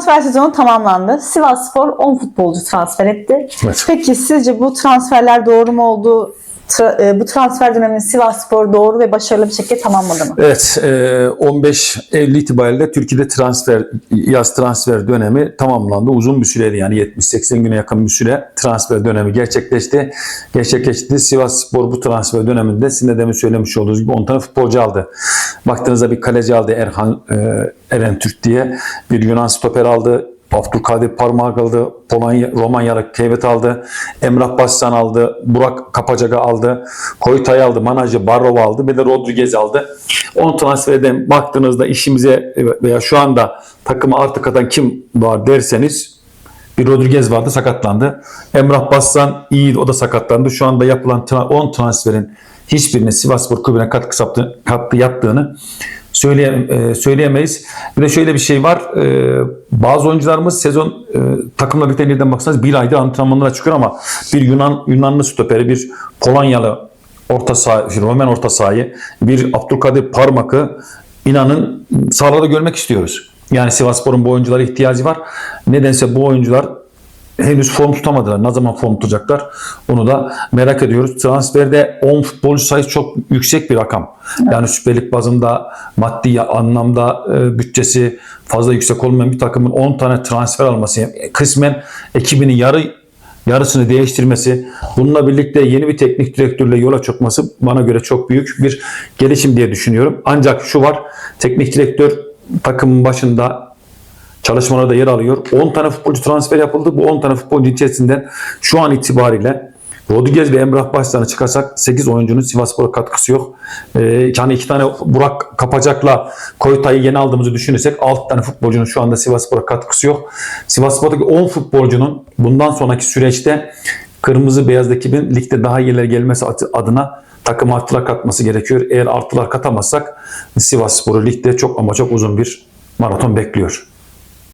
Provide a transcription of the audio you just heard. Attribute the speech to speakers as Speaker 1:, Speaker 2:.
Speaker 1: transfer sezonu tamamlandı. Sivas Spor 10 futbolcu transfer etti.
Speaker 2: Evet.
Speaker 1: Peki sizce bu transferler doğru mu oldu? Tra- e, bu transfer dönemini Sivas Spor doğru ve başarılı bir şekilde tamamladı mı?
Speaker 2: Evet, e, 15 Eylül itibariyle Türkiye'de transfer yaz transfer dönemi tamamlandı. Uzun bir süreydi yani 70-80 güne yakın bir süre transfer dönemi gerçekleşti. Gerçekleşti. Sivas Spor bu transfer döneminde sizin de demin söylemiş olduğunuz gibi 10 tane futbolcu aldı. Baktığınızda bir kaleci aldı Erhan e, Eren Türk diye. Bir Yunan stoper aldı. Abdülkadir Parmak aldı, Polonya, Romanyalı Keyvet aldı, Emrah Başsan aldı, Burak Kapacaga aldı, Koytay aldı, Manajı Barrov aldı, bir de Rodriguez aldı. 10 transferden baktığınızda işimize veya şu anda takımı artık atan kim var derseniz bir Rodriguez vardı sakatlandı. Emrah Bassan iyi o da sakatlandı. Şu anda yapılan tra- 10 transferin hiçbirine Sivasspor Kulübü'ne katkı, katkı yaptığını söyleye, e, söyleyemeyiz. Bir de şöyle bir şey var. E, bazı oyuncularımız sezon e, takımla birlikte nereden baksanız bir ayda antrenmanlara çıkıyor ama bir Yunan Yunanlı stoperi, bir Polonyalı orta saha, Roman orta sahayı, bir Abdülkadir Parmak'ı inanın sahada görmek istiyoruz. Yani Sivasspor'un bu oyunculara ihtiyacı var. Nedense bu oyuncular henüz form tutamadılar. Ne zaman form tutacaklar? Onu da merak ediyoruz. Transferde 10 futbolcu sayısı çok yüksek bir rakam. Yani Süper Lig bazında maddi anlamda e, bütçesi fazla yüksek olmayan bir takımın 10 tane transfer alması, kısmen ekibinin yarı yarısını değiştirmesi, bununla birlikte yeni bir teknik direktörle yola çıkması bana göre çok büyük bir gelişim diye düşünüyorum. Ancak şu var, teknik direktör takımın başında çalışmalarda yer alıyor. 10 tane futbolcu transfer yapıldı. Bu 10 tane futbolcu içerisinden şu an itibariyle Rodriguez ve Emrah Başsan'ı çıkarsak 8 oyuncunun Sivasspor'a katkısı yok. Ee, yani iki tane Burak Kapacak'la Koytay'ı yeni aldığımızı düşünürsek 6 tane futbolcunun şu anda Sivasspor'a katkısı yok. Sivasspor'daki 10 futbolcunun bundan sonraki süreçte kırmızı beyaz ekibin ligde daha iyiler gelmesi adına takım artılar katması gerekiyor. Eğer artılar katamazsak Sivasspor'u ligde çok ama çok uzun bir maraton bekliyor.